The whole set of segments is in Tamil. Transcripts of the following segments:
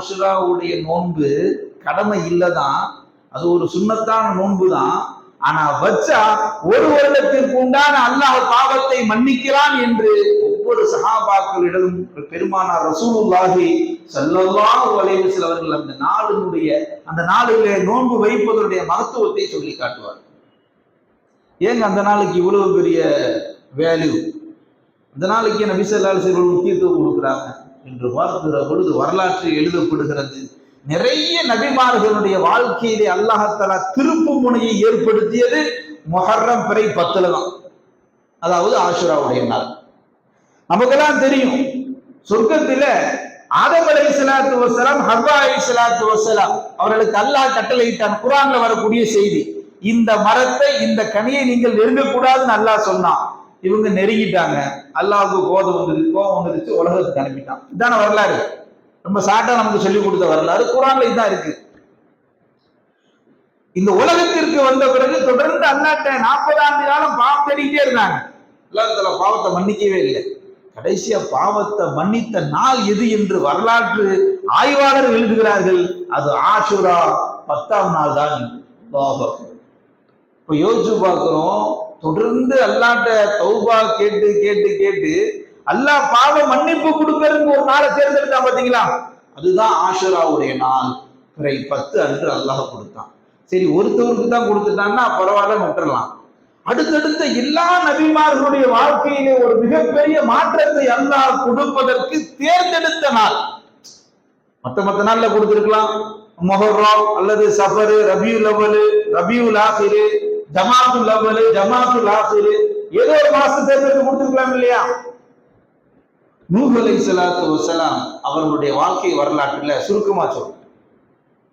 ஆஷுராவுடைய நோன்பு கடமை இல்லைதான். அது ஒரு சுண்ணத்தான நோன்பு தான் ஆனா வச்சா ஒரு வருடத்திற்கு உண்டான அல்லாஹ் பாவத்தை மன்னிக்கிறான் என்று ஒவ்வொரு சகாபாக்களிடம் பெருமானார் ரசூலுல்லாஹி ஸல்லல்லாஹு அலைஹி சிலவர்கள் அந்த நாளினுடைய அந்த நாளிலே நோன்பு வைப்பதனுடைய மகத்துவத்தை சொல்லி காட்டுவார் ஏங்க அந்த நாளுக்கு இவ்வளவு பெரிய வேல்யூ அந்த நாளைக்கு என்ன ஸல்லல்லாஹு அலைஹி முக்கியத்துவம் கொடுக்குறாங்க. என்று பார்க்கிற பொழுது வரலாற்று எழுதப்படுகிறது. நிறைய நபிமார்களுடைய வாழ்க்கையிலே அல்லாஹாலா திருப்பு முனையை ஏற்படுத்தியது மொஹர்ரம் பிறை பத்துல தான். அதாவது ஆஷுராவுடைய நாள். நமக்கெல்லாம் தெரியும் சொர்க்கத்தில் ஆதம் அலை சலாத்து வசலாம் ஹர்வா அலை சலாத்து வசலாம் அவர்களுக்கு அல்லாஹ் கட்டளையிட்டான் குரான்ல வரக்கூடிய செய்தி இந்த மரத்தை இந்த கனியை நீங்கள் நெருங்கக்கூடாதுன்னு அல்லாஹ் சொன்னான். இவங்க நெருங்கிட்டாங்க. அல்லாவுக்கு கோபம் வந்துருச்சு கோபம் வந்துருச்சு உலகத்துக்கு அனுப்பிட்டான். இதான வரலாறு. ரொம்ப சாட்டா நமக்கு சொல்லி கொடுத்த வரலாறு. குரான்ல இதான் இருக்கு. இந்த உலகத்திற்கு வந்த பிறகு தொடர்ந்து அல்லாட்ட நாற்பது ஆண்டு காலம் பாவம் தேடிக்கிட்டே இருந்தாங்க. உலகத்துல பாவத்தை மன்னிக்கவே இல்லை. கடைசியா பாவத்தை மன்னித்த நாள் எது என்று வரலாற்று ஆய்வாளர் எழுதுகிறார்கள். அது ஆசுரா பத்தாம் நாள் தான். அல்லாஹ் இப்ப யோசிச்சு பார்க்கிறோம். தொடர்ந்து அல்லாட்ட தௌபா கேட்டு கேட்டு கேட்டு அல்லாஹ் பாவ மன்னிப்பு கொடுக்கறதுக்கு ஒரு நாளை தேர்ந்தெடுத்தான் பாத்தீங்களா அதுதான் ஆஷராவுடைய நாள். பிறை பத்து அன்று அல்லாஹ் கொடுத்தான். சரி ஒருத்தவருக்கு தான் கொடுத்துட்டான்னா பரவாயில்ல விட்டுறலாம். அடுத்தடுத்த எல்லா நபிமார்களுடைய வாழ்க்கையிலே ஒரு மிகப்பெரிய மாற்றத்தை அல்லாஹ் கொடுப்பதற்கு தேர்ந்தெடுத்த நாள். மத்த மத்த நாள்ல கொடுத்திருக்கலாம். மொஹர்ரம் அல்லது சஃபரு ரபியுல் அவலு ரபியுல் ஆசிரு ஜமாத்து அவலு ஜமாத்து ஆசிரு ஏதோ ஒரு மாசம் தேர்ந்தெடுத்து கொடுத்துருக்கலாம் இல்லையா? நூகலை சலாத்து வசலாம் அவர்களுடைய வாழ்க்கை வரலாற்றுல சுருக்கமா சொல்றேன்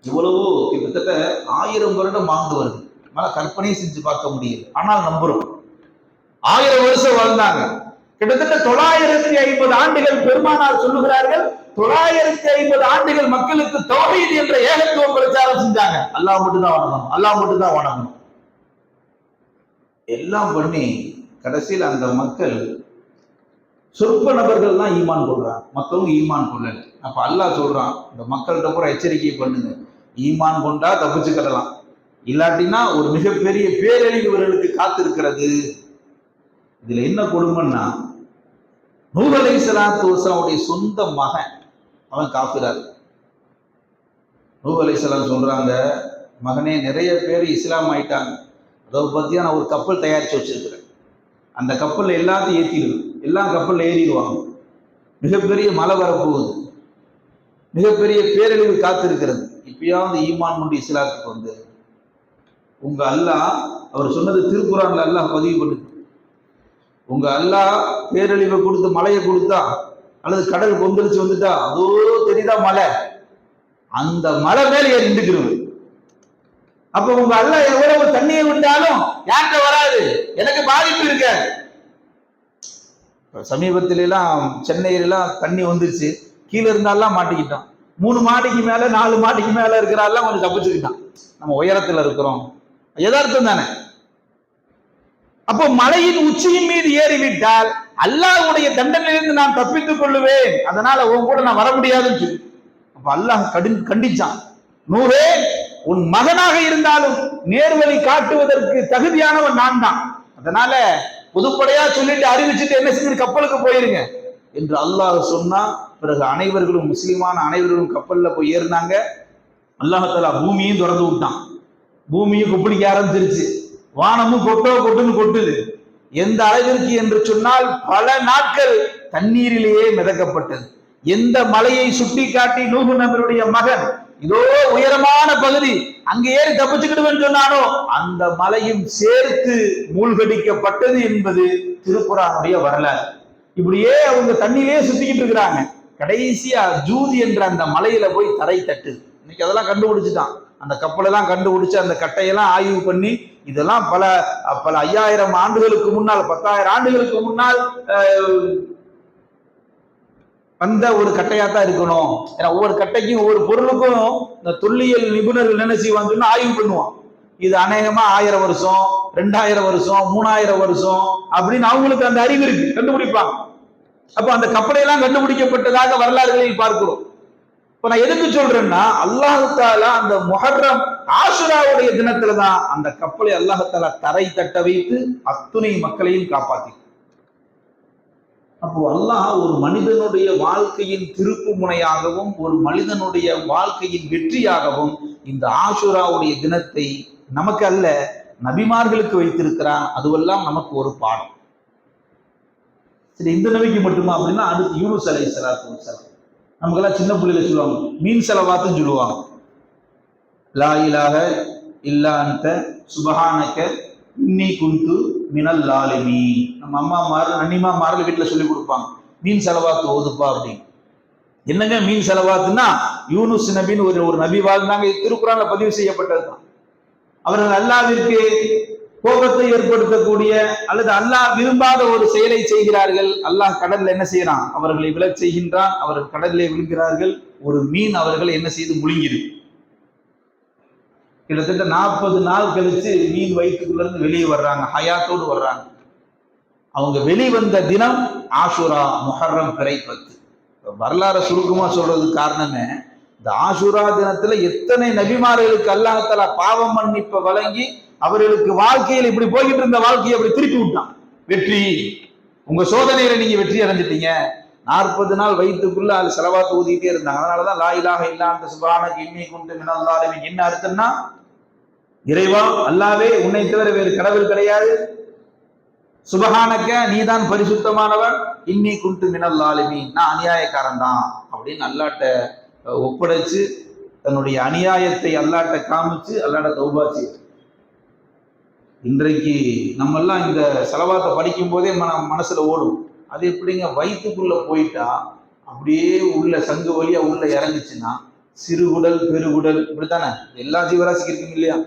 இவ்வளவு கிட்டத்தட்ட ஆயிரம் வருடம் வாழ்ந்து வருது நம்மளால கற்பனையை செஞ்சு பார்க்க முடியல. ஆனால் நம்புறோம். ஆயிரம் வருஷம் வாழ்ந்தாங்க. கிட்டத்தட்ட தொள்ளாயிரத்தி ஐம்பது ஆண்டுகள் பெருமானார் சொல்லுகிறார்கள் தொள்ளாயிரத்தி ஐம்பது ஆண்டுகள் மக்களுக்கு தௌஹீத் என்ற ஏகத்துவம் பிரச்சாரம் செஞ்சாங்க. அல்லாஹ் மட்டும் தான் வணங்கணும். அல்லாஹ் மட்டும் தான் வணங்கணும். எல்லாம் பண்ணி கடைசியில் அந்த மக்கள் சொற்ப நபர்கள் தான் ஈமான் கொள்றாங்க. மற்றவங்க ஈமான் கொள்ளல. அப்போ அல்லாஹ் சொல்றான் இந்த மக்கள்கிட்ட பூரா எச்சரிக்கை பண்ணுங்க. ஈமான் கொண்டா தப்பிச்சுக்கிடலாம் இல்லாட்டினா ஒரு மிகப்பெரிய பேரழிவு இவர்களுக்கு காத்திருக்கிறது. இதுல என்ன கொடுமைன்னா நூர் அலை சலாத்து சொந்த மகன் அவன் காப்பிறார் நூர் சலாம் சொல்றாங்க மகனே நிறைய பேர் இஸ்லாம் ஆயிட்டாங்க. அதை பார்த்தீங்கன்னா நான் ஒரு கப்பல் தயாரித்து வச்சிருக்கிறேன். அந்த கப்பலில் எல்லாத்தையும் ஏற்றிடுவேன் எல்லாம் கப்பலில் ஏறிடுவாங்க. மிகப்பெரிய மழை வரப்போகுது. மிகப்பெரிய பேரழிவு காத்திருக்கிறது. இப்பயாவது ஈமான் கொண்டு இஸ்லாத்துக்கு வந்து உங்க அல்லாஹ் அவர் சொன்னது திருக்குறான்ல அல்லாஹ் பதிவு பண்ணு. உங்க அல்லாஹ் பேரழிவை கொடுத்து மழையை கொடுத்தா அல்லது கடல் கொந்தளிச்சு வந்துட்டா அதோ தெரியுதா மலை அந்த மலை மேல ஏறி நின்றுக்கிறது அப்ப உங்க அல்லாஹ் எவ்வளவு தண்ணியை விட்டாலும் யார்கிட்ட வராது? எனக்கு பாதிப்பு இருக்க சமீபத்தில எல்லாம் சென்னையிலாம் தண்ணி வந்துருச்சு. கீழே இருந்தாலாம் மாட்டிக்கிட்டோம் மூணு மாடிக்கு மேல நாலு மாடிக்கு மேல இருக்கிறாலாம் கொஞ்சம் தப்பிச்சுக்கிட்டான். நம்ம உயரத்துல இருக்கிறோம். எதார்த்தம் தானே? அப்போ மலையின் உச்சியின் மீது ஏறிவிட்டால் அல்லாஹுடைய தண்டனையிலிருந்து நான் தப்பித்துக் கொள்ளுவேன். அதனால உன் கூட நான் வர முடியாதுன்னு சொல்லி. அப்ப அல்லாஹ் கடி கண்டிச்சான். நூறே உன் மகனாக இருந்தாலும் நேர்வழி காட்டுவதற்கு தகுதியானவன் நான் தான் அதனால பொதுப்படையா சொல்லிட்டு அறிவிச்சுட்டு என்ன செஞ்சு கப்பலுக்கு போயிருங்க என்று அல்லாஹ் சொன்னா பிறகு அனைவர்களும் முஸ்லிமான அனைவர்களும் கப்பல்ல போய் ஏறினாங்க. அல்லாஹாலா பூமியும் திறந்து விட்டான். பூமியும் கொப்பளிக்க ஆரம்பிச்சிருச்சு. வானமும் கொட்டோ கொட்டுன்னு கொட்டுது. எந்த அளவிற்கு என்று சொன்னால் பல நாட்கள் தண்ணீரிலேயே மிதக்கப்பட்டது. எந்த மலையை சுட்டி காட்டி நூகு நபருடைய மகன் இதோ உயரமான பகுதி. அங்க ஏறி தப்பிச்சுக்கிடுவேன்னு சொன்னானோ? அந்த மலையும் சேர்த்து மூழ்கடிக்கப்பட்டது என்பது திருப்புறானுடைய வரலாறு. இப்படியே அவங்க தண்ணியிலே சுத்திக்கிட்டு இருக்கிறாங்க. கடைசியா ஜூதி என்ற அந்த மலையில போய் தரை தட்டு. இன்னைக்கு அதெல்லாம் கண்டுபிடிச்சிட்டான். அந்த கப்பலெல்லாம் கண்டுபிடிச்சு அந்த கட்டையெல்லாம் ஆய்வு பண்ணி இதெல்லாம் பல பல ஐயாயிரம் ஆண்டுகளுக்கு முன்னால் பத்தாயிரம் ஆண்டுகளுக்கு முன்னால் அந்த வந்த ஒரு கட்டையா தான் இருக்கணும். ஏன்னா ஒவ்வொரு கட்டைக்கும் ஒவ்வொரு பொருளுக்கும் இந்த தொல்லியல் நிபுணர்கள் என்ன செய்வாங்கன்னா ஆய்வு பண்ணுவான். இது அநேகமா ஆயிரம் வருஷம் ரெண்டாயிரம் வருஷம் மூணாயிரம் வருஷம் அப்படின்னு அவங்களுக்கு அந்த அறிவு இருக்கு கண்டுபிடிப்பாங்க. அப்போ அந்த கப்பலையெல்லாம் கண்டுபிடிக்கப்பட்டதாக வரலாறுகளில் பார்க்கிறோம். இப்ப நான் எதுக்கு சொல்றேன்னா அல்லாஹால அந்த முஹர்ரம் ஆசுராவுடைய தினத்துல தான் அந்த கப்பலை அல்லாஹால தரை தட்ட வைத்து அத்துணை மக்களையும் காப்பாத்தி அப்போ அல்லாஹ் ஒரு மனிதனுடைய வாழ்க்கையின் திருப்பு முனையாகவும் ஒரு மனிதனுடைய வாழ்க்கையின் வெற்றியாகவும் இந்த ஆசுராவுடைய தினத்தை நமக்கு அல்ல நபிமார்களுக்கு வைத்திருக்கிறான். அதுவெல்லாம் நமக்கு ஒரு பாடம். சரி இந்த நபிக்கு மட்டுமா அப்படின்னா அடுத்து யூனுஸ் அலை சலாத்து நமக்கெல்லாம் சின்ன பிள்ளைல சொல்லுவாங்க மீன் செலவாத்துன்னு சொல்லுவாங்க. லா இலாக இல்லா அந்த சுபஹானக்க இன்னி குந்து மினல் லாலிமி. நம்ம அம்மா மாறு அண்ணிமா மாறல வீட்டில் சொல்லி கொடுப்பாங்க. மீன் செலவாத்து ஓதுப்பா அப்படின்னு. என்னங்க மீன் செலவாத்துன்னா? யூனுஸ் நபின்னு ஒரு ஒரு நபி வாழ்ந்தாங்க. திருக்குறான்ல பதிவு செய்யப்பட்டது தான் அவர்கள் அல்லாவிற்கு கோபத்தை ஏற்படுத்தக்கூடிய அல்லது அல்லாஹ் விரும்பாத ஒரு செயலை செய்கிறார்கள். அல்லாஹ் கடல்ல என்ன செய்யறான் அவர்களை விழச் செய்கின்றான். அவர்கள் கடலிலே விழுகிறார்கள். ஒரு மீன் அவர்கள் என்ன செய்து முழுங்கிது? கிட்டத்தட்ட நாற்பது நாள் கழிச்சு மீன் வயிற்றுக்குள்ள இருந்து வெளியே வர்றாங்க ஹயாத்தோடு வர்றாங்க. அவங்க வெளிவந்த தினம் ஆஷுரா முஹர்ரம் பிறை பத்து. வரலாறு சுருக்கமா சொல்றதுக்கு காரணமே இந்த ஆஷுரா தினத்துல எத்தனை நபிமார்களுக்கு அல்லாஹால பாவம் மன்னிப்பை வழங்கி அவர்களுக்கு வாழ்க்கையில் இப்படி போய்கிட்டு இருந்த வாழ்க்கையை அப்படி திருப்பி விட்டான். வெற்றி. உங்க சோதனையில நீங்க வெற்றி அடைஞ்சிட்டீங்க. நாற்பது நாள் வயிற்றுக்குள்ள அது செலவாத்து ஊதிக்கிட்டே இருந்தாங்க. அதனாலதான் லா இலாக இல்லா சுபான இன்னி குண்டு மினந்தாலுமே என்ன அர்த்தம்னா இறைவா அல்லாவே உன்னை தவிர வேறு கடவுள் கிடையாது. சுபஹானக்க நீதான் பரிசுத்தமானவன். இன்னி குண்டு மினல்லாலுமி நான் அநியாயக்காரன் தான் அப்படின்னு அல்லாட்ட ஒப்படைச்சு தன்னுடைய அநியாயத்தை அல்லாட்ட காமிச்சு அல்லாட்ட தௌபாச்சு இன்றைக்கு நம்மெல்லாம் இந்த செலவாத்தை படிக்கும் போதே மன மனசுல ஓடும். அது எப்படிங்க? வயிற்றுக்குள்ள போயிட்டா அப்படியே உள்ள சங்கு வழியா உள்ள இறங்குச்சுன்னா சிறுகுடல் பெருகுடல் இப்படித்தானே? எல்லா ஜீவராசிக்கு இருக்கும் இல்லையா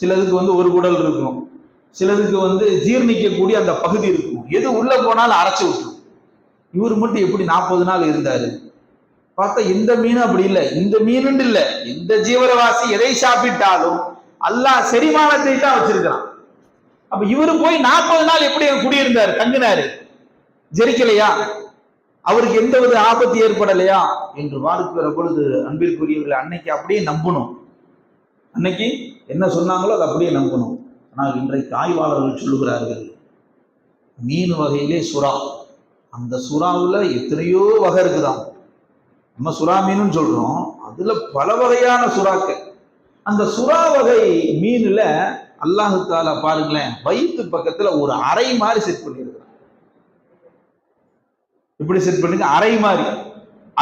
சிலதுக்கு வந்து ஒரு குடல் இருக்கும். சிலதுக்கு வந்து ஜீர்ணிக்கக்கூடிய அந்த பகுதி இருக்கும். எது உள்ள போனாலும் அரைச்சி விட்டுரும் இவர் மட்டும் எப்படி நாற்பது நாள் இருந்தாரு? பார்த்தா இந்த மீன் அப்படி இல்லை. இந்த மீனுன்னு இல்லை. எந்த ஜீவரவாசி எதை சாப்பிட்டாலும் அல்லாஹ் செரிமானத்தை தான் வச்சிருக்கிறான். அப்ப இவரு போய் நாற்பது நாள் எப்படி குடியிருந்தாரு? தங்கினாரு. ஜெரிக்கலையா? அவருக்கு எந்த வித ஆபத்து ஏற்படலையா? என்று வாழ்க்கிற பொழுது அன்பிற்குரியவர்கள் அன்னைக்கு அப்படியே நம்பணும். அன்னைக்கு என்ன சொன்னாங்களோ அதை அப்படியே நம்பணும். ஆனால் இன்றைக்கு ஆய்வாளர்கள் சொல்லுகிறார்கள் மீன் வகையிலே சுறா. அந்த சுறாவில் எத்தனையோ வகை இருக்குதான் நம்ம சுறா மீனுன்னு சொல்கிறோம் அதில் பல வகையான சுறாக்கள். அந்த சுறா வகை மீனில் அல்லாஹு தாலா பாருங்களேன் வயிற்று பக்கத்தில் ஒரு அறை மாதிரி செட் பண்ணியிருக்கிறான். இப்படி செட் பண்ணிருக்க? அறை மாதிரி.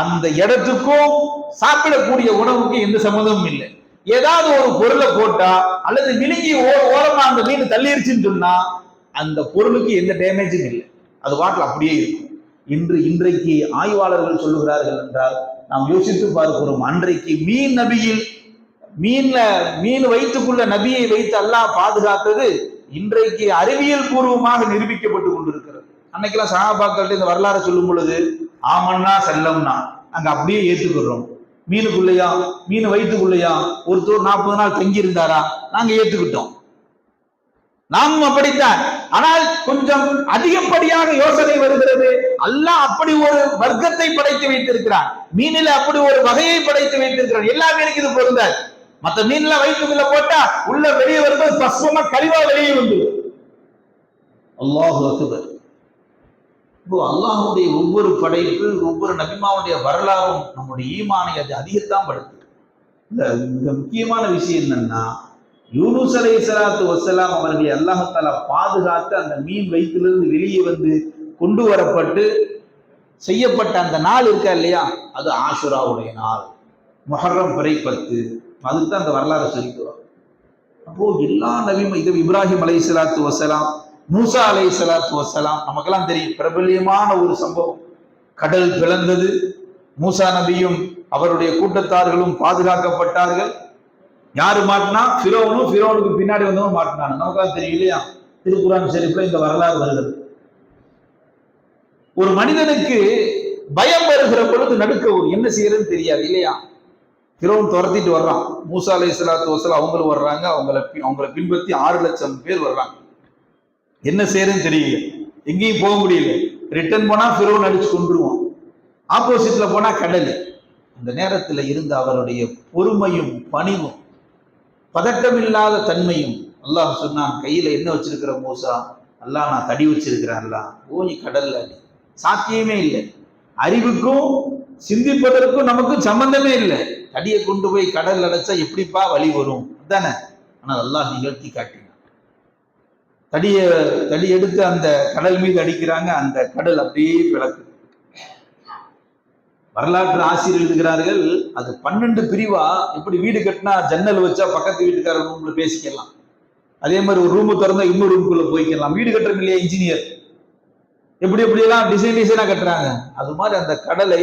அந்த இடத்துக்கும் சாப்பிடக்கூடிய உணவுக்கும் எந்த சம்மந்தமும் இல்லை. ஏதாவது ஒரு பொருளை போட்டா அல்லது விழுங்கி ஓ- ஓரமா அந்த மீன் தள்ளிருச்சுன்னு சொன்னா அந்த பொருளுக்கு எந்த டேமேஜும் இல்லை. அது வாட்டில் அப்படியே இருக்கும். இன்று இன்றைக்கு ஆய்வாளர்கள் சொல்லுகிறார்கள் என்றால் நாம் யோசித்து பார்க்கிறோம் அன்றைக்கு மீன் நபியில் மீன்ல மீன் வயிற்றுக்குள்ள நபியை வைத்து அல்லாஹ் பாதுகாத்தது இன்றைக்கு அறிவியல் பூர்வமாக நிரூபிக்கப்பட்டு கொண்டிருக்கிறது. அன்னைக்கெல்லாம் சகாபாக்கள்ட்ட இந்த வரலாறு சொல்லும் பொழுது ஆமன்னா செல்லம்னா. அங்க அப்படியே ஏத்துக்கிறோம் மீனுக்குள்ளையா? மீன் வயிற்றுக்குள்ளையா? ஒருத்தர் நாற்பது நாள் தங்கி இருந்தாரா நாங்க ஏத்துக்கிட்டோம். நாம் அப்படித்தான். ஆனால் கொஞ்சம் அதிகப்படியாக யோசனை வருகிறது. அல்லாஹ் அப்படி ஒரு வர்க்கத்தை படைத்து வைத்திருக்கிறார் மீனில அப்படி ஒரு வகையை படைத்து வைத்திருக்கிறார் எல்லா மீனுக்கு இது பொருந்தாது. மத்த மீன்ல வயிற்றுக்குள்ள போட்டா உள்ள வெளியே வரும்போது பசுவமா கழிவா வெளியே வந்து அல்லாஹு அக்பர். இப்போ அல்லாஹுடைய ஒவ்வொரு படைப்பு ஒவ்வொரு நபிமாவுடைய வரலாறும் நம்முடைய ஈமானை அது அதிகத்தான் படுத்து இந்த மிக முக்கியமான விஷயம் என்னன்னா யூனுஸ் அலை சலாத்து வசலாம் அவர்களை அல்லாஹால பாதுகாத்து அந்த மீன் வயிற்றிலிருந்து வெளியே வந்து கொண்டு வரப்பட்டு செய்யப்பட்ட அந்த நாள் இருக்கா இல்லையா? அது ஆஷுராவுடைய நாள். மொஹர்ரம் பிறை பத்து. அதுக்கு தான் அந்த வரலாறு சொல்லிட்டு அப்போது அப்போ எல்லா நபியும் இது இப்ராஹிம் அலை சலாத்து வசலாம் மூசா அலை சலாத்து வசலாம் நமக்கெல்லாம் தெரியும் பிரபல்யமான ஒரு சம்பவம். கடல் பிளந்தது. மூசா நபியும் அவருடைய கூட்டத்தார்களும் பாதுகாக்கப்பட்டார்கள். யாரு மாட்டினா? ஃபிரோனும் ஃபிரோனுக்கு பின்னாடி வந்தவங்க மாட்டினாங்க. நமக்கெல்லாம் தெரியும் இல்லையா திருக்குறான் ஷெரீஃப்ல இந்த வரலாறு வருகிறது ஒரு மனிதனுக்கு பயம் வருகிற பொழுது நடுக்க ஒரு என்ன செய்யறதுன்னு தெரியாது இல்லையா? ஃபிரோன் துரத்திட்டு வர்றான். மூசா அலை சலாத்து வசல் அவங்களும் வர்றாங்க. அவங்கள பி- அவங்கள பின்பற்றி ஆறு லட்சம் பேர் வர்றாங்க. என்ன செய்யறதுன்னு தெரியல. எங்கேயும் போக முடியல. ரிட்டர்ன் போனா ஃபிரோன் அடிச்சு கொண்டுருவான் ஆப்போசிட்ல போனா கடல். அந்த நேரத்தில் இருந்த அவருடைய பொறுமையும் பணிவும் பதட்டமில்லாத தன்மையும் அல்லாஹ் சொன்னான் கையில என்ன வச்சிருக்கிற மூசா? அல்லாஹ் நான் தடி வச்சிருக்கிறேன் அல்லாஹ் ஓனி கடல்ல அடி சாத்தியமே இல்லை. அறிவுக்கும் சிந்திப்பதற்கும் நமக்கும் சம்பந்தமே இல்லை. தடியை கொண்டு போய் கடல் அடைச்சா எப்படிப்பா வழி வரும்? தானே ஆனால் அல்லாஹ் நிகழ்த்தி காட்டி தடிய தடி எடுத்து அந்த கடல் மீது அடிக்கிறாங்க அந்த கடல் அப்படியே விளக்கு. வரலாற்று ஆசிரியர் எழுதுகிறார்கள் அது பன்னெண்டு பிரிவா எப்படி வீடு கட்டினா ஜன்னல் வச்சா பக்கத்து வீட்டுக்காரர் ரூம்ல பேசிக்கலாம். அதே மாதிரி ஒரு ரூமு திறந்தா இன்னொரு ரூமுக்குள்ள போய்க்கலாம். வீடு கட்டுறது இல்லையா இன்ஜினியர் எப்படி எப்படியெல்லாம் டிசைன் டிசைனா கட்டுறாங்க? அது மாதிரி அந்த கடலை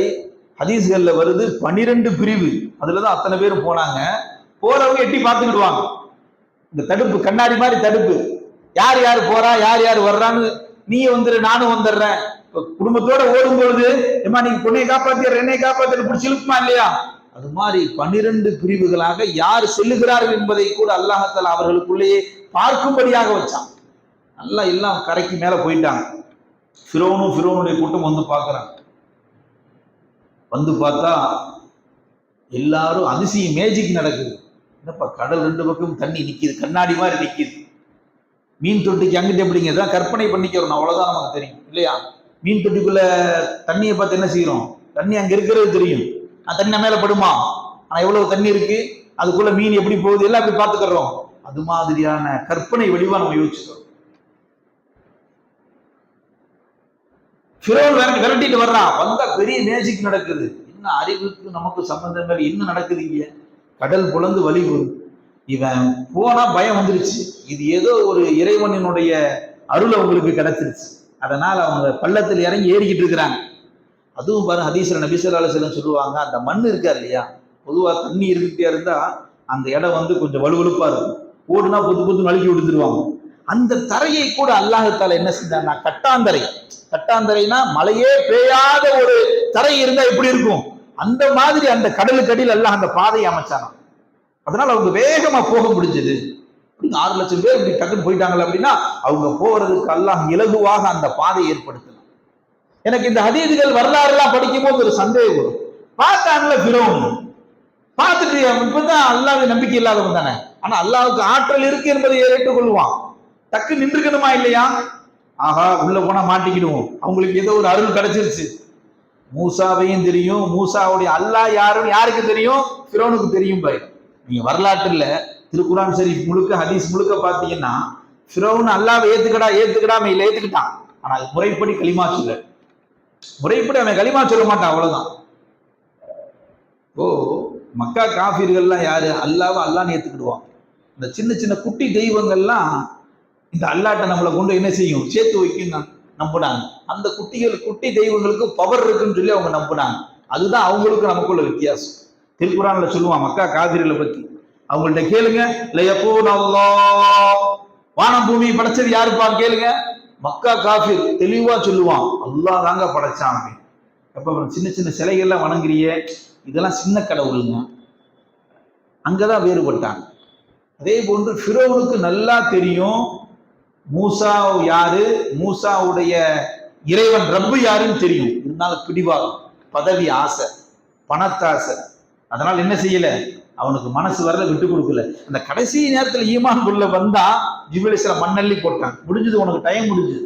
ஹதீஸ்களில் வருது பனிரெண்டு பிரிவு. அதுலதான் அத்தனை பேரும் போனாங்க. போறவங்க எட்டி பார்த்துக்கிடுவாங்க இந்த தடுப்பு கண்ணாடி மாதிரி தடுப்பு. யார் யார் போறா யார் யார் வர்றான்னு நீ வந்துரு நானும் வந்துடுறேன். குடும்பத்தோட ஓடும் பொழுது ஏமா நீங்க பொண்ணையை காப்பாத்திடுற என்னை காப்பாத்திர பிடிச்சி இழுக்குமா இல்லையா? அது மாதிரி பன்னிரண்டு பிரிவுகளாக யார் செல்லுகிறார்கள் என்பதை கூட அல்லாஹத்தால் அவர்களுக்குள்ளேயே பார்க்கும்படியாக வச்சான். நல்லா எல்லாம் கரைக்கு மேல போயிட்டாங்க. ஃபிரோனும் ஃபிரோனுடைய கூட்டம் வந்து பார்க்கறாங்க. வந்து பார்த்தா எல்லாரும் அதிசயம் மேஜிக் நடக்குது. என்னப்பா கடல் ரெண்டு பக்கம் தண்ணி நிற்கிது கண்ணாடி மாதிரி நிக்கிது. மீன் தொட்டிக்கு அங்கிட்டு எப்படிங்க? இதெல்லாம் கற்பனை பண்ணிக்கிறோம் அவ்வளவுதான் நமக்கு தெரியும். இல்லையா? மீன் தொட்டிக்குள்ள தண்ணியை பார்த்து என்ன செய்யறோம்? தண்ணி அங்க இருக்கிறது தெரியும். அந்த தண்ணி மேலே மேல படுமா? ஆனா எவ்வளவு தண்ணி இருக்கு? அதுக்குள்ள மீன் எப்படி போகுது? எல்லாம் அப்படி பார்த்துக்கிறோம். அது மாதிரியான கற்பனை வடிவா நம்ம யோசிச்சுக்கிறோம் ஃபிரோன் விரட்டி விரட்டிட்டு வர்றான் வந்தா பெரிய மேஜிக் நடக்குது. என்ன அறிவுக்கு நமக்கு சம்பந்தங்கள் என்ன நடக்குது இங்க? கடல் புலந்து வழி வரும் இவன் போனா பயம் வந்துருச்சு. இது ஏதோ ஒரு இறைவனினுடைய அருள் அவங்களுக்கு கிடைச்சிருச்சு. அதனால அவங்க பள்ளத்தில் இறங்கி ஏறிக்கிட்டு இருக்கிறாங்க. அதுவும் பாருங்க ஹதீஸ்வரன் நபிசல்லால செல்லம் சொல்லுவாங்க அந்த மண் இருக்கா இல்லையா? பொதுவாக தண்ணி இருந்துகிட்டே இருந்தா அந்த இடம் வந்து கொஞ்சம் வலுவலுப்பா இருக்கும். ஓடுனா புது புது நழுக்கி விடுத்துருவாங்க அந்த தரையை கூட அல்லாஹத்தால என்ன செஞ்சான்னா கட்டாந்தரை. கட்டாந்தரைனா மழையே பெய்யாத ஒரு தரை இருந்தா எப்படி இருக்கும்? அந்த மாதிரி அந்த கடலுக்கடியில் அல்லாஹ் அந்த பாதையை அமைச்சானா அதனால அவங்க வேகமா போக முடிஞ்சது. ஆறு லட்சம் பேர் இப்படி டக்குன்னு போயிட்டாங்களே அப்படின்னா அவங்க போறதுக்கு எல்லாம் இலகுவாக அந்த பாதையை ஏற்படுத்தணும். எனக்கு இந்த ஹதீதுகள் வரலாறு எல்லாம் படிக்கும் போது ஒரு சந்தேகம் வரும். பார்த்தாங்களே பிறவும் பார்த்துட்டு இப்பதான் அல்லாஹ் நம்பிக்கை இல்லாதவன் தானே. ஆனா அல்லாவுக்கு ஆற்றல் இருக்கு என்பதை ஏற்றுக்கொள்வான். டக்கு நின்றுக்கணுமா இல்லையா? ஆஹா உள்ள போனா மாட்டிக்கிடுவோம். அவங்களுக்கு ஏதோ ஒரு அருள் கிடைச்சிருச்சு. மூசாவையும் தெரியும். மூசாவுடைய அல்லாஹ் யாருன்னு யாருக்கு தெரியும்? ஃபிரோனுக்கு தெரியும் பாரு நீங்க வரலாற்றுல திருக்குரான் ஷரீஃப் முழுக்க ஹதீஸ் முழுக்க பாத்தீங்கன்னா ஃபிரௌன் அல்லாவை ஏத்துக்கடா ஏத்துக்கடாம இல்ல ஏத்துக்கிட்டான். ஆனா அது முறைப்படி களிமா சொல்ல முறைப்படி அவன் களிமா சொல்ல மாட்டான் அவ்வளவுதான். ஓ மக்கா காஃபீர்கள்லாம் யாரு? அல்லாவை அல்லான்னு ஏத்துக்கிடுவான். இந்த சின்ன சின்ன குட்டி தெய்வங்கள்லாம் இந்த அல்லாட்ட நம்மளை கொண்டு என்ன செய்யும்? சேர்த்து வைக்கும் நம்புனாங்க. அந்த குட்டிகள் குட்டி தெய்வங்களுக்கு பவர் இருக்குன்னு சொல்லி அவங்க நம்புனாங்க. அதுதான் அவங்களுக்கு நமக்குள்ள வித்தியாசம். திருக்குறான்ல சொல்லுவான் மக்கா காதிரிகளை பத்தி. அவங்கள்ட்ட கேளுங்க லயக்கூன் அல்லாஹ். வானம் பூமி படைச்சது யாருப்பா கேளுங்க. மக்கா காஃபிர் தெளிவா சொல்லுவான் அல்லா தாங்க படைச்சான் அப்படின்னு அப்ப சின்ன சின்ன சிலைகள்லாம் வணங்குறியே இதெல்லாம் சின்ன கடவுளுங்க. அங்கதான் வேறுபட்டாங்க. அதே போன்று ஃபிரோனுக்கு நல்லா தெரியும் மூசா யாரு? மூசாவுடைய இறைவன் ரப்பு யாருன்னு தெரியும். இருந்தாலும் பிடிவாதம் பதவி ஆசை பணத்தாசை. அதனால் என்ன செய்யல? அவனுக்கு மனசு வரல விட்டு கொடுக்கல. அந்த கடைசி நேரத்தில் ஈமான் உள்ள வந்தா ஜிபிலிஸ்ல மண்ணள்ளி போட்டான். முடிஞ்சது உனக்கு டைம் முடிஞ்சது.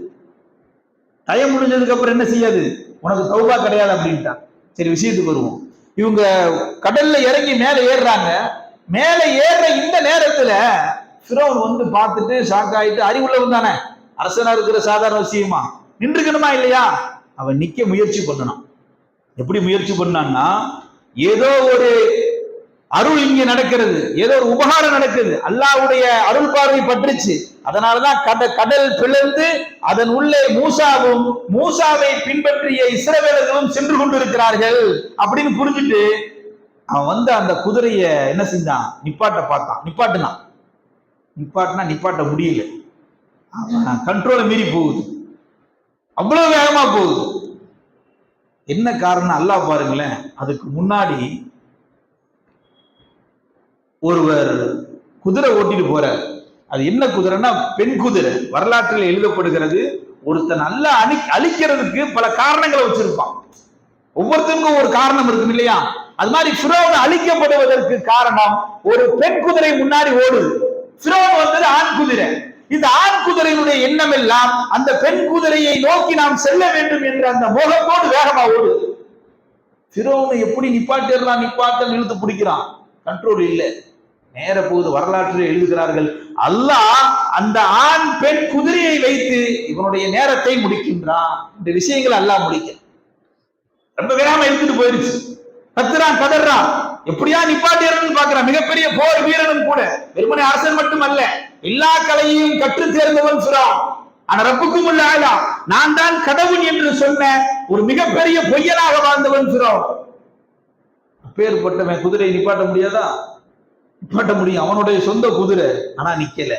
டைம் முடிஞ்சதுக்கு அப்புறம் என்ன செய்யாது? உனக்கு தௌபா கிடையாது அப்படின்ட்டான். சரி விஷயத்துக்கு வருவோம். இவங்க கடல்ல இறங்கி மேல ஏறுறாங்க. மேல ஏறுற இந்த நேரத்துல ஃபிரௌன் வந்து பார்த்துட்டு ஷாக் ஆயிட்டு அறிவுள்ளவன் தானே? அரசனா இருக்கிற சாதாரண விஷயமா? நின்றுக்கணுமா இல்லையா? அவன் நிக்க முயற்சி பண்ணணும். எப்படி முயற்சி பண்ணான்னா ஏதோ ஒரு அருள் இங்கே நடக்கிறது ஏதோ ஒரு உபகாரம் நடக்குது அல்லாஹ்வுடைய அருள் பார்வை பற்றுச்சு அதனாலதான் கட கடல் பிளந்து அதன் உள்ளே மூசாவும் மூசாவை பின்பற்றிய இஸ்ரவேலர்களும் சென்று கொண்டிருக்கிறார்கள் அப்படின்னு புரிஞ்சுட்டு அவன் வந்து அந்த குதிரைய என்ன செஞ்சான்? நிப்பாட்ட பார்த்தான். நிப்பாட்டுனான் நிப்பாட்டினா நிப்பாட்ட முடியல. அவன் கண்ட்ரோலை மீறி போகுது. அவ்வளவு வேகமா போகுது. என்ன காரணம் அல்லாஹ் பாருங்களேன் அதுக்கு முன்னாடி ஒருவர் குதிரை ஓட்டிட்டு போறார். அது என்ன குதிரைன்னா பெண் குதிரை. வரலாற்றில் எழுதப்படுகிறது ஒருத்தன் நல்லா அழி அழிக்கிறதுக்கு பல காரணங்களை வச்சிருப்பான். ஒவ்வொருத்தருக்கும் ஒரு காரணம் இருக்கும் இல்லையா? அது மாதிரி ஃபிரோன் அழிக்கப்படுவதற்கு காரணம் ஒரு பெண் குதிரை முன்னாடி ஓடுது. ஃபிரோன் வந்தது ஆண் குதிரை. இந்த ஆண் குதிரையினுடைய எண்ணம் எல்லாம் அந்த பெண் குதிரையை நோக்கி நாம் செல்ல வேண்டும் என்ற அந்த மோகத்தோடு வேகமா ஓடுது ஃபிரோனை எப்படி நிப்பாட்டிடலாம்? நிப்பாட்ட இழுத்து பிடிக்கிறான். கண்ட்ரோல் இல்லை. நேர போது வரலாற்றில் எழுதுகிறார்கள் அல்லாஹ் அந்த ஆண் பெண் குதிரையை வைத்து இவனுடைய நேரத்தை முடிக்கின்றான். இந்த விஷயங்களை அல்லாஹ் முடிக்க ரொம்ப வேகமா எடுத்துட்டு போயிருச்சு கத்துறான் கதறான். எப்படியா நிப்பாட்டியறன்னு பாக்குறான் மிகப்பெரிய போர் வீரனும் கூட. வெறுமனை அரசன் மட்டும் அல்ல எல்லா கலையையும் கற்று தேர்ந்தவன் சுறா ஆனா ரப்புக்கும் உள்ள ஆளா? நான் தான் கடவுள் என்று சொன்ன ஒரு மிகப்பெரிய பொய்யனாக வாழ்ந்தவன் சுறோ பேர் போட்டவன் குதிரை நிப்பாட்ட முடியாதா? நிப்பாட்ட முடியும். அவனுடைய சொந்த குதிரை. ஆனா நிக்கல.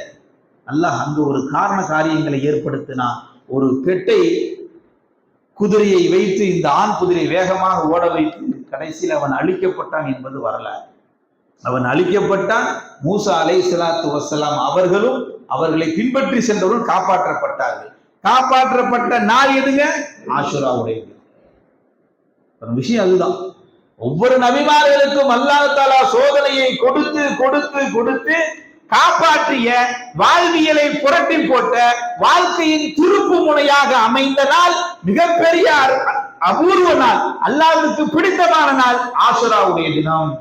அல்லாஹ் அங்கு ஒரு காரண காரியங்களை ஏற்படுத்தினா ஒரு பெட்டை குதிரையை வைத்து இந்த ஆண் குதிரை வேகமாக ஓட வைத்து கடைசியில் அவன் அழிக்கப்பட்டான் என்பது வரலாறு. அவன் அழிக்கப்பட்டான். மூசா அலை சலாத்து வசலாம் அவர்களும் அவர்களை பின்பற்றி சென்றவர்கள் காப்பாற்றப்பட்டார்கள். காப்பாற்றப்பட்ட நாள் எதுங்க? ஆசுராவுடைய ஒரு விஷயம் அதுதான். ஒவ்வொரு நபிமார்களுக்கும் அல்லாஹ் தாலா சோதனையை கொடுத்து கொடுத்து கொடுத்து காப்பாற்றிய வாழ்வியலை புரட்டி போட்ட வாழ்க்கையின் திருப்பு முனையாக அமைந்த நாள் மிகப்பெரிய அபூர்வ நாள் அல்லாஹ்வுக்கு பிடித்தமான நாள் ஆசுராவுடைய தினம்.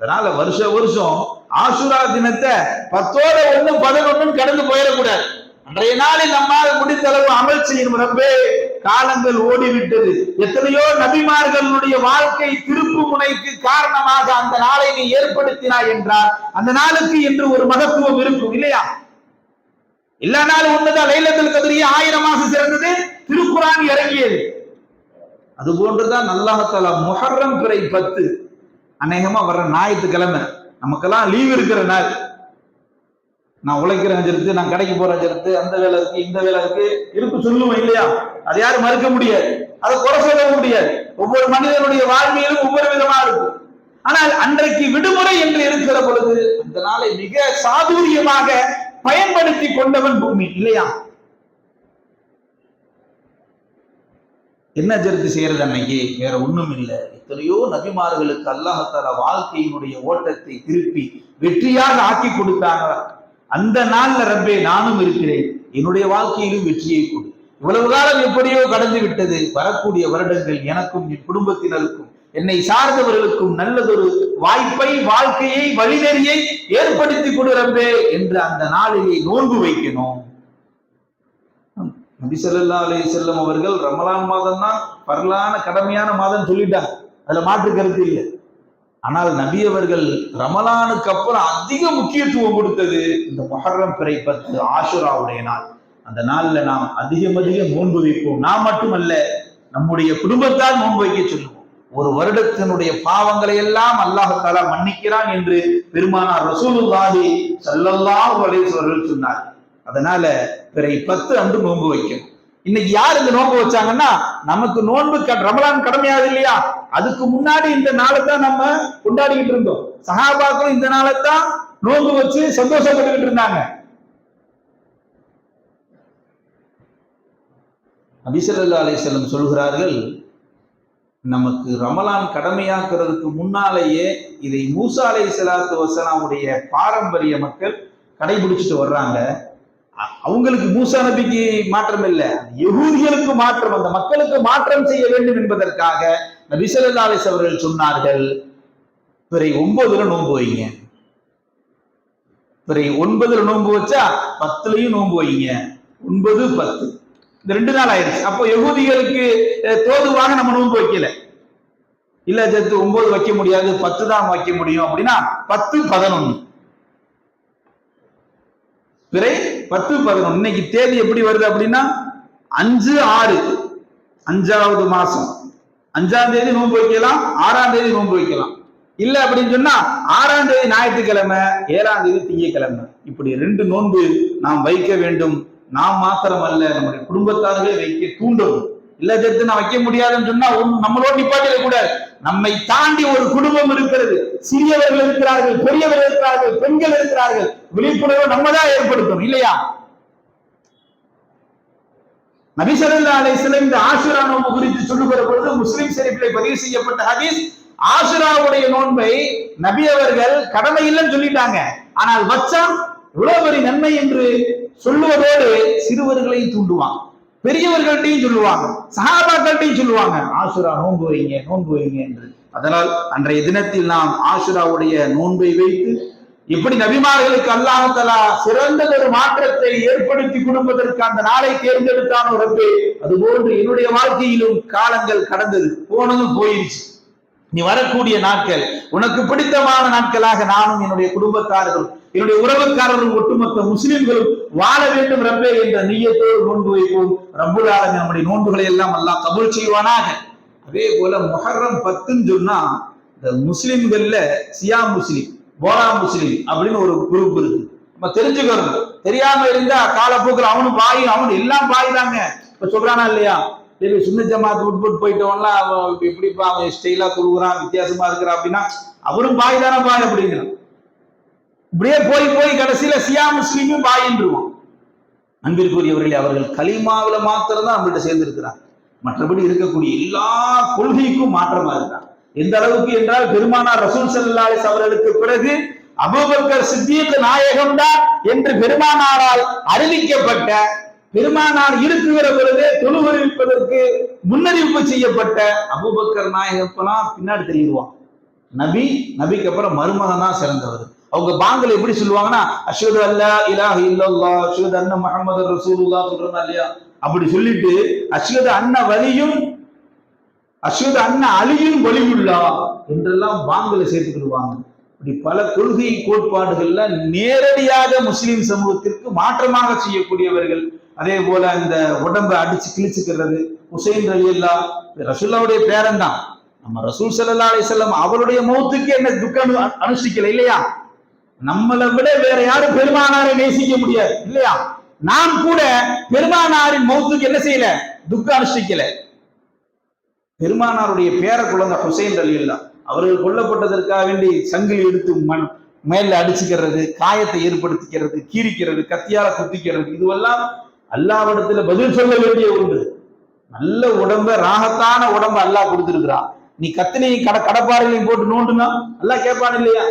அதனால வருஷ வருஷம் ஆசுரா தினத்தை பத்தோட ஒண்ணு பதினொன்னு கடந்து போயிடக்கூடாது. அன்றைய நாளில் நம்மால் முடிந்த அளவு அமல் செய்யணும் ரப்பே. காலங்கள் ஓடிவிட்டது. எத்தனையோ நபிமார்களுடைய வாழ்க்கை திருப்பு முனைக்கு காரணமாக அந்த நாளை நீ ஏற்படுத்தினாய் என்றால் அந்த நாளுக்கு என்று ஒரு மகத்துவம் இருக்கும் இல்லையா? எல்லா நாளும் ஒண்ணுதான். லைலத்தில் கதிரியே ஆயிரம் மாசம் சிறந்தது திருக்குறான் இறங்கியது. அது போன்றுதான் அல்லாஹால முஹர்ரம் பிறை பத்து. அநேகமா வர்ற ஞாயிற்றுக்கிழமை. நமக்கெல்லாம் லீவ் இருக்கிற நாள். நான் உழைக்கிறேன் சேர்த்து நான் கடைக்கு போறேன் சேர்த்து அந்த வேலை இருக்கு இந்த வேலை இருக்கு. இருக்கு சொல்லுவோம் இல்லையா? அதை யாரும் மறுக்க முடியாது. அதை குறை சொல்ல முடியாது. ஒவ்வொரு மனிதனுடைய வாழ்வியலும் ஒவ்வொரு விதமா இருக்கும் ஆனால் அன்றைக்கு விடுமுறை என்று இருக்கிற பொழுது அந்த நாளை மிக சாதுரியமாக பயன்படுத்தி கொண்டவன் பூமி இல்லையா? என்ன ஜெருத்து செய்யறது அன்னைக்கு? வேற ஒண்ணும் இல்லை. எத்தனையோ நபிமார்களுக்கு அல்லாஹால வாழ்க்கையினுடைய ஓட்டத்தை திருப்பி வெற்றியாக ஆக்கி கொடுத்தாங்க. அந்த நாள்ல ரப்பே நானும் இருக்கிறேன். என்னுடைய வாழ்க்கையிலும் வெற்றியை கொடு. இவ்வளவு காலம் எப்படியோ கடந்து விட்டது. வரக்கூடிய வருடங்கள் எனக்கும் என் குடும்பத்தினருக்கும் என்னை சார்ந்தவர்களுக்கும் நல்லதொரு வாய்ப்பை வாழ்க்கையை வழிநெறியை ஏற்படுத்தி கொடு என்று அந்த நாளிலே நோன்பு வைக்கணும். நபி ஸல்லல்லாஹு அலைஹி செல்லம் அவர்கள் ரமலான் மாதம் தான் பரலான கடமையான மாதம் சொல்லிட்டாங்க. அதுல மாற்று கருத்து இல்லை. ஆனால் நபி அவர்கள் ரமலானுக்கு அப்புறம் அதிக முக்கியத்துவம் கொடுத்தது இந்த மொஹர்ரம் பிறை பத்து ஆஷுராவுடைய நாள். அந்த நாள்ல நாம் அதிகம் அதிகம் நோன்பு வைப்போம். நாம் மட்டுமல்ல நம்முடைய குடும்பத்தால் நோன்பு வைக்க சொல்லுவோம். ஒரு வருடத்தினுடைய பாவங்களை எல்லாம் அல்லாஹாலா மன்னிக்கிறான் என்று பெருமானார் ரசூலுல்லாஹி ஸல்லல்லாஹு அலைஹி சொன்னார் அதனால பிறை பத்து அன்று நோன்பு வைக்கணும். இன்னைக்கு யார் இந்த நோன்பு வச்சாங்கன்னா நமக்கு நோன்பு க- ரமலான் கடமையாது இல்லையா? அதுக்கு முன்னாடி இந்த நாளை தான் நம்ம கொண்டாடிக்கிட்டு இருந்தோம். சஹாபாக்களும் இந்த நாளை தான் நோன்பு வச்சு சந்தோஷப்பட்டுக்கிட்டு இருந்தாங்க. அபிசல்லா அலிசல்லம் சொல்கிறார்கள் நமக்கு ரமலான் கடமையாக்குறதுக்கு முன்னாலேயே இதை மூசா அலை சலாத்து வசலாமுடைய பாரம்பரிய மக்கள் கடைபிடிச்சிட்டு வர்றாங்க. அவங்களுக்கு மூசா நபிக்கு மாற்றம் இல்லை. யகூதிகளுக்கு மாற்றம் அந்த மக்களுக்கு மாற்றம் செய்ய வேண்டும் என்பதற்காக நபி அவர்கள் சொன்னார்கள். பிறை ஒன்பதுல நோன்பு வைங்க. பிறை ஒன்பதுல நோன்பு வச்சா பத்துலயும் நோன்பு வைங்க. ஒன்பது பத்து. இந்த ரெண்டு நாள் ஆயிடுச்சு. அப்போ யகூதிகளுக்கு தோதுவாக நம்ம நோன்பு வைக்கல. இல்ல சேர்த்து ஒன்பது வைக்க முடியாது பத்து தான் வைக்க முடியும் அப்படின்னா பத்து பதினொன்னு. பிறை பத்து பதினொன்று இன்னைக்கு தேதி எப்படி வருது அப்படின்னா அஞ்சு ஆறு. அஞ்சாவது மாசம். அஞ்சாம் தேதி நோன்பு வைக்கலாம் ஆறாம் தேதி நோன்பு வைக்கலாம். இல்ல அப்படின்னு சொன்னா ஆறாம் தேதி ஞாயிற்றுக்கிழமை ஏழாம் தேதி திங்கக்கிழமை. இப்படி ரெண்டு நோன்பு நாம் வைக்க வேண்டும். நாம் மாத்திரமல்ல நம்முடைய குடும்பத்தார்களே வைக்க தூண்டவும் இல்ல சேர்த்து நான் வைக்க முடியாதுன்னு சொன்னா நம்மளோட நிப்பாட்டிட கூடாது. நம்மை தாண்டி ஒரு குடும்பம் இருக்கிறது. சிறியவர்கள் இருக்கிறார்கள் பெரியவர்கள் இருக்கிறார்கள் பெண்கள் இருக்கிறார்கள். விழிப்புணர்வு நம்ம தான் ஏற்படுத்தணும் இல்லையா? நபி ஸல்லல்லாஹு இந்த ஆசுரா நோன்பு குறித்து சொல்லுகிற பொழுது முஸ்லிம் ஷரீஃபிலே பதிவு செய்யப்பட்ட ஹதீஸ் ஆசுராவுடைய நோன்பை நபி அவர்கள் கடமை இல்லைன்னு சொல்லிட்டாங்க. ஆனால் வச்சா இவ்வளவு பெரிய நன்மை என்று சொல்லுவதோடு சிறுவர்களையும் தூண்டுவான். பெரியவர்கள்ட்டையும் சொல்லுவாங்க சஹாபாக்கள்ட்டையும் சொல்லுவாங்க ஆசுரா நோன்பு வைங்க நோன்பு வைங்க என்று. அதனால் அன்றைய தினத்தில் நாம் ஆசுராவுடைய நோன்பை வைத்து இப்படி நபிமார்களுக்கு அல்லாஹலா சிறந்த சிறந்ததொரு மாற்றத்தை ஏற்படுத்தி கொடுப்பதற்கு அந்த நாளை தேர்ந்தெடுத்தான் அது அதுபோன்று என்னுடைய வாழ்க்கையிலும் காலங்கள் கடந்தது போனதும் போயிருச்சு நீ வரக்கூடிய நாட்கள் உனக்கு பிடித்தமான நாட்களாக நானும் என்னுடைய குடும்பத்தார்களும் என்னுடைய உறவுக்காரர்களும் ஒட்டுமொத்த முஸ்லிம்களும் வாழ வேண்டும் ரப்பே என்ற நீயத்தோடு நோன்பு வைப்போம் ரப்புல் நம்முடைய நோன்புகளை எல்லாம் அல்லாஹ் கபூல் செய்வானாக. அதே போல முஹர்ரம் பத்துன்னு சொன்னா இந்த முஸ்லிம்கள்ல சியா முஸ்லிம் போரா முஸ்லிம் அப்படின்னு ஒரு குரூப் இருக்கு. நம்ம தெரிஞ்சுக்கணும். தெரியாம இருந்தா காலப்போக்கில் அவனும் பாயும் அவனு எல்லாம் பாய் தாங்க இப்ப சொல்றானா இல்லையா? சரி சுண்ண ஜமாத் உட்பட்டு போயிட்டவன்லாம் அவன் இப்ப எப்படிப்பா அவன் ஸ்டைலா கொடுக்குறான் வித்தியாசமா இருக்கிறான் அப்படின்னா அவரும் பாய் தானே பாய் அப்படிங்கிறான். இப்படியே போய் போய் கடைசியில சியா முஸ்லீமும் பாயின்றுவான் அன்பிற்குரியவர்களே அவர்கள் கலிமாவில மாத்திரம் தான் நம்மள்ட்ட சேர்ந்து இருக்கிறாங்க மற்றபடி இருக்கக்கூடிய எல்லா கொள்கைக்கும் மாற்றமா இருக்காங்க எந்த அளவுக்கு என்றால் பெருமானார் ரசூல் சல்லாஸ் அவர்களுக்கு பிறகு அபுபக்கர் சித்தியத்து நாயகம் தான் என்று பெருமானாரால் அறிவிக்கப்பட்ட பெருமானார் இருக்குகிற பொழுது தொழுவிப்பதற்கு முன்னறிவிப்பு செய்யப்பட்ட அபூபக்கர் நாயகப்பெல்லாம் பின்னாடி தெரியுவான் நபி நபிக்கு அப்புறம் மருமகன் தான் சிறந்தவர். அவங்க பாங்கல எப்படி சொல்லுவாங்கன்னா அஷ்ஹது அல்லா இலாஹ் இல்லல்லாஹ் அஷ்ஹது அன்ன முஹம்மது ரசூலுல்லாஹ் சொல்றாங்க இல்லையா? அப்படி சொல்லிட்டு அஷ்ஹது அன்ன வலியும் அஷ்ஹது அன்ன அழியும் வலியுள்ளா என்றெல்லாம் பாங்கல சேர்த்துக்கிடுவாங்க. இப்படி பல கொள்கை கோட்பாடுகள்ல நேரடியாக முஸ்லிம் சமூகத்திற்கு மாற்றமாக செய்யக்கூடியவர்கள் அதே போல இந்த உடம்பை அடிச்சு கிழிச்சுக்கிறது ஹுசைன் ரலியல்லா ரசூல்லாவுடைய பேரன் தான் நம்ம ரசூல் சல்லா அலிசல்லம் அவருடைய மௌத்துக்கு என்ன துக்கம் அனுஷ்டிக்கல இல்லையா? நம்மளை விட வேற யாரும் பெருமானாரை நேசிக்க முடியாது இல்லையா? நாம் கூட பெருமானாரின் மௌத்துக்கு என்ன செய்யல? துக்கம் அனுஷ்டிக்கல. பெருமானாருடைய பேர குழந்தை ஹுசைன் அலி அவர்கள் கொல்லப்பட்டதற்காக வேண்டி சங்கிலி எடுத்து மண் மேல அடிச்சுக்கிறது காயத்தை ஏற்படுத்திக்கிறது கீறிக்கிறது கத்தியால குத்திக்கிறது இதுவெல்லாம் அல்லாவிடத்துல பதில் சொல்ல வேண்டிய ஒன்று. நல்ல உடம்ப ராகத்தான உடம்ப அல்லாஹ் கொடுத்திருக்கிறான். நீ கத்தினையும் கட கடப்பாறையும் போட்டு நோண்டுனா அல்லாஹ் கேட்பான் இல்லையா?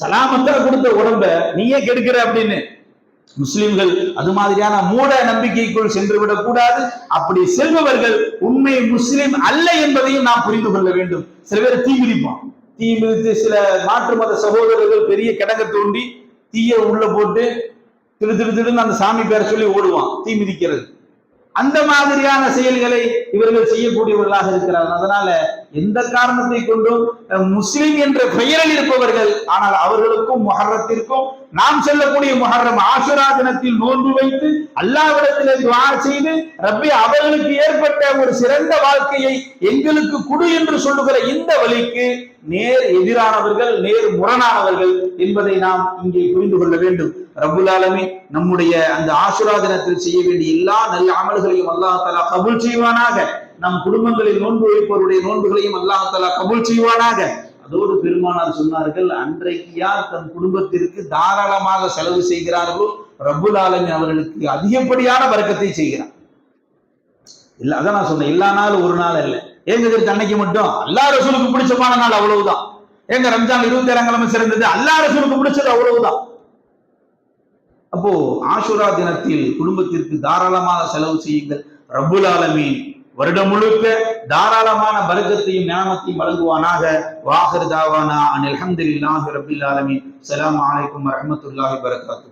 சலாமத்தா கொடுத்த உடம்ப நீயே கெடுக்கிற அப்படின்னு. முஸ்லிம்கள் அது மாதிரியான மூட நம்பிக்கைக்குள் சென்று விடக் கூடாது. அப்படி செல்பவர்கள் உண்மை முஸ்லிம் அல்ல என்பதையும் நாம் புரிந்து கொள்ள வேண்டும். சில பேர் தீ மிதிப்பான். தீ மிதித்து சில மாற்று மத சகோதரர்கள் பெரிய கிடங்க தோண்டி தீயை உள்ள போட்டு திரு திரு திருன்னு அந்த சாமி பேரை சொல்லி ஓடுவான் தீ மிதிக்கிறது. அந்த மாதிரியான செயல்களை இவர்கள் செய்யக்கூடியவர்களாக இருக்கிறார்கள். அதனால எந்த காரணத்தை கொண்டும் முஸ்லிம் என்ற பெயரில் இருப்பவர்கள் ஆனால் அவர்களுக்கும் முஹர்ரத்திற்கும் நாம் செல்லக்கூடிய முஹர்ரம் ஆசுரா தினத்தில் நோன்பு வைத்து அல்லாவிடத்திலே துவா செய்து ரப்பி அவர்களுக்கு ஏற்பட்ட ஒரு சிறந்த வாழ்க்கையை எங்களுக்கு குடு என்று சொல்லுகிற இந்த வழிக்கு நேர் எதிரானவர்கள் நேர் முரணானவர்கள் என்பதை நாம் இங்கே புரிந்து கொள்ள வேண்டும். ரப்புல் நம்முடைய அந்த ஆசுரா தினத்தில் செய்ய வேண்டிய எல்லா நல்ல அமல்களையும் அல்லாஹ் தலா கபுல் செய்வானாக. நம் குடும்பங்களில் நோன்பு வைப்பவருடைய நோன்புகளையும் அல்லாஹ் தலா கபூல் செய்வானாக. அதோடு பெருமானார் சொன்னார்கள் அன்றைக்கு யார் தன் குடும்பத்திற்கு தாராளமாக செலவு செய்கிறார்களோ ரபுல் ஆலமி அவர்களுக்கு அதிகப்படியான வர்க்கத்தை செய்கிறார். இல்ல அதான் நான் சொன்னேன் எல்லா நாளும் ஒரு நாள் இல்ல ஏங்க இதற்கு அன்னைக்கு மட்டும் அல்லா ரசூலுக்கு பிடிச்சமான நாள் அவ்வளவுதான். ஏங்க ரம்ஜான் இருபத்தி ஏழாம் கிழமை சிறந்தது அல்லா ரசூலுக்கு பிடிச்சது அவ்வளவுதான். அப்போ ஆஷுரா தினத்தில் குடும்பத்திற்கு தாராளமாக செலவு செய்யுங்கள் ரபுல் ஆலமீன் வருடம் முழுக்க தாராளமான பலகத்தையும் ஞானத்தையும் வழங்குவானாக. வாகர் தாவானா அனில் அல்ஹம்துலில்லாஹி ரபில் ஆலமின். அலாம் வலைக்கம் வரமத்துல்லாஹி வரகாத்து